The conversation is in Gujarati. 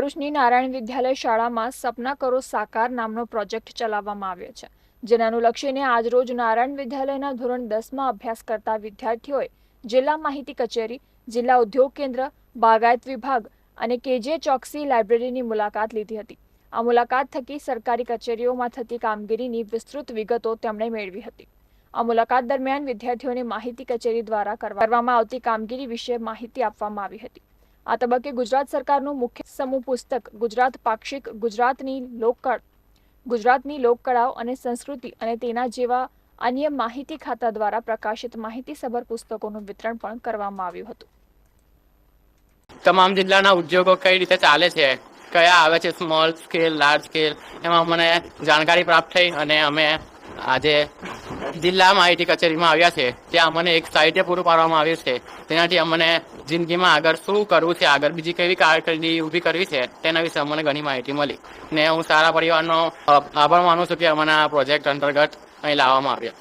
ભરૂચની નારાયણ વિદ્યાલય શાળામાં સપના કરો સાકાર નામનો પ્રોજેક્ટ ચલાવવામાં આવ્યો છે, જેને અનુલક્ષીને આજરોજ નારાયણ વિદ્યાલયના ધોરણ દસમાં અભ્યાસ કરતા વિદ્યાર્થીઓએ જિલ્લા માહિતી કચેરી, જિલ્લા ઉદ્યોગ કેન્દ્ર, બાગાયત વિભાગ અને કેજે ચોકસી લાઇબ્રેરીની મુલાકાત લીધી હતી. આ મુલાકાત થકી સરકારી કચેરીઓમાં થતી કામગીરીની વિસ્તૃત વિગતો તેમણે મેળવી હતી. આ મુલાકાત દરમિયાન વિદ્યાર્થીઓને માહિતી કચેરી દ્વારા કરવામાં આવતી કામગીરી વિશે માહિતી આપવામાં આવી હતી. આ તબક્કે ગુજરાત સરકારનું મુખ્ય સમૂહ પુસ્તક, ગુજરાત પાક્ષિક, ગુજરાતની લોકકળ, ગુજરાતની લોકકળાઓ અને સંસ્કૃતિ અને તેના જેવા અન્ય માહિતી ખાતા દ્વારા પ્રકાશિત માહિતીસભર પુસ્તકોનું વિતરણ પણ કરવામાં આવ્યું હતું. તમામ જિલ્લાના ઉદ્યોગો કઈ રીતે ચાલે છે? કયા આવે છે? Small scale, large scale? એમાં મને જાણકારી પ્રાપ્ત થઈ અને અમે આજે જિલ્લા માહિતી કચેરીમાં આવ્યા છે. ત્યાં અમને એક સાહિત્ય પૂરું પાડવામાં આવ્યું છે. તેનાથી અમને જિંદગીમાં આગળ શું કરવું છે, આગળ બીજી કેવી કારકિર્દી ઊભી કરવી છે, તેના વિશે અમને ઘણી માહિતી મળી. ને હું સારા પરિવારનો આભાર માનું છું કે અમને આ પ્રોજેક્ટ અંતર્ગત અહીં લાવવામાં આવ્યો.